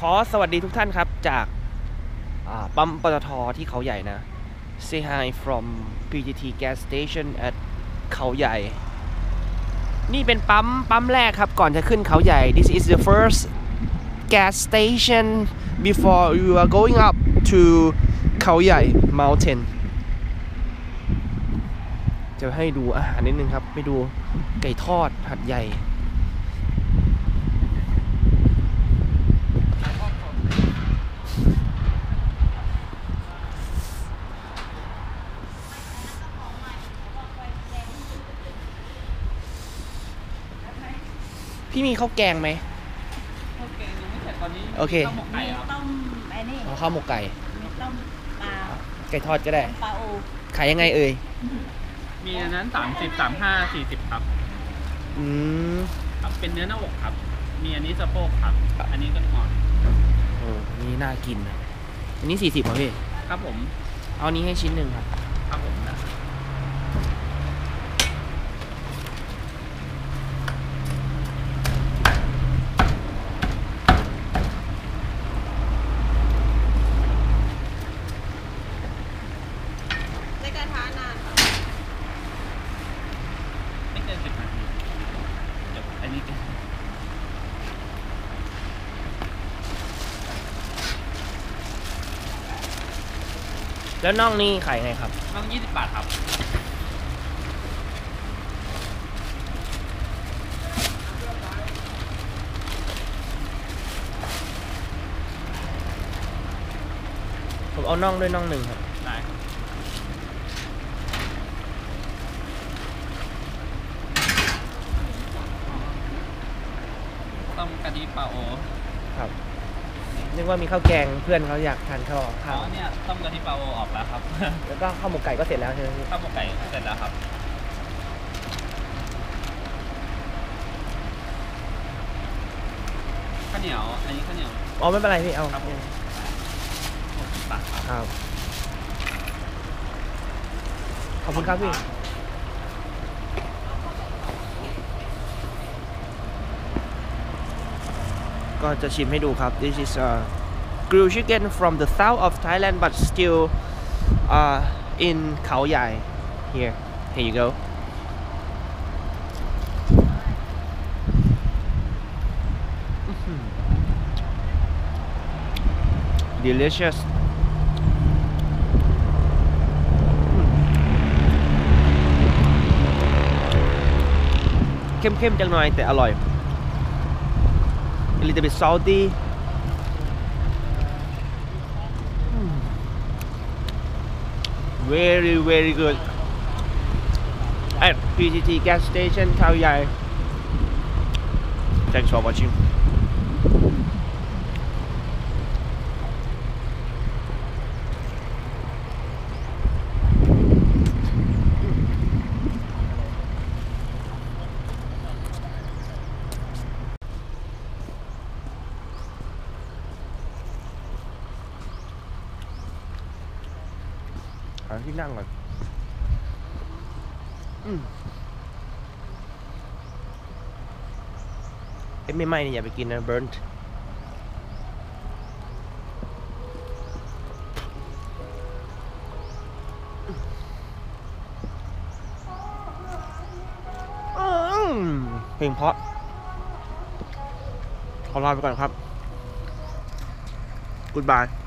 ขอสวัสดีทุกท่านครับจากาปั๊มปตทที่เขาใหญ่นะ Say hi from PTT gas station at เขาใหญ่ นี่เป็นปั๊มปั๊มแรกครับก่อนจะขึ้นเขาใหญ่ This is the first gas station before you are going up to เขาใหญ่ mountain จะให้ดูอาหารนิดนึงครับ ไปดูไก่ทอดหัดใหญ่ พี่มีข้าวแกงไหมข้าวแกงยังไม่เสร็จตอนนี้โอเคข้าวหมกไก่มีครับต้มไอ้นี่เอาข้าวหมกไก่มีต้มปลาไก่ทอดก็ได้ ปลาโอขายยังไงเอ่ยมีอันนั้นสามสิบสามห้าสี่สิบครับอืม ครับ เป็นเนื้อหน้าอกครับ มีอันนี้สะโพกครับอันนี้ก็อ่อนโอ้นี่น่ากินนะอันนี้สี่สิบเหรอพี่ ครับผม เอาอันนี้ให้ชิ้นหนึ่งครับ ครับผมนะ ในกระทะนาน ไม่ เกินสิบนาทีเดี๋ยวอันนี้แล้วน่องนี่ขายไงครับต้องยี่สิบบาทครับ ผมเอาน่องด้วยน่องหนึ่งครับ ได้ครับ กะทิปลาโอครับนึกว่ามีข้าวแกงเพื่อนเขาอยากทานข้าวอ๋ข้าวอเนี่ยต้มกะทิปลาโอออกแล้วครับ แล้วก็ข้าวหมกไก่ก็เสร็จแล้วใช่ไหมพี่ข้าวหมกไก่เสร็จแล้วครับ ข้าวเหนียว อันนี้ข้าวเหนียว อ๋อไม่เป็นไรพี่เอาครับผม หกสิบบาทครับ ครับขอบคุณครับพี่ ก็จะชิมให้ดูครับ this is a grilled chicken from the south of Thailand but still uh, in เขาใหญ่ here here you go อื้อหือ delicious เข้มๆจังหน่อยแต่อร่อย a little bit salty อืม very very good at PTT gas station เขาใหญ่ thanks for watching หาที่นั่งก่อนอืมเอ้ยไม่ไหม้นี่อย่าไปกินนะเบิร์นเพลงเพราะขอลาไปก่อนครับ Goodbye